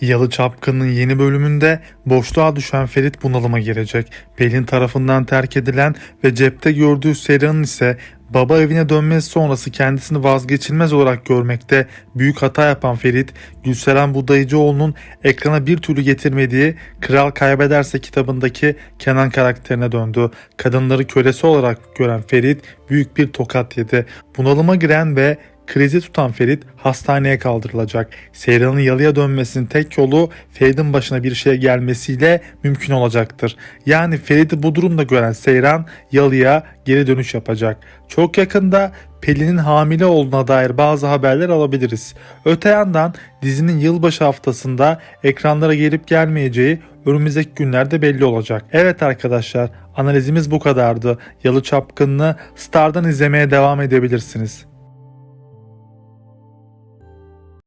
Yalı Çapkın'ın yeni bölümünde boşluğa düşen Ferit bunalıma girecek. Pelin tarafından terk edilen ve cepte gördüğü Sera'nın ise baba evine dönmesi sonrası kendisini vazgeçilmez olarak görmekte büyük hata yapan Ferit, Gülseren Budayıcıoğlu'nun ekrana bir türlü getirmediği Kral Kaybederse kitabındaki Kenan karakterine döndü. Kadınları kölesi olarak gören Ferit büyük bir tokat yedi. Bunalıma giren ve Krizi tutan Ferit hastaneye kaldırılacak. Seyran'ın yalıya dönmesinin tek yolu Ferit'in başına bir şey gelmesiyle mümkün olacaktır. Yani Ferit'i bu durumda gören Seyran yalıya geri dönüş yapacak. Çok yakında Pelin'in hamile olduğuna dair bazı haberler alabiliriz. Öte yandan dizinin yılbaşı haftasında ekranlara gelip gelmeyeceği önümüzdeki günlerde belli olacak. Evet arkadaşlar analizimiz bu kadardı. Yalı Çapkın'ı Star'dan izlemeye devam edebilirsiniz.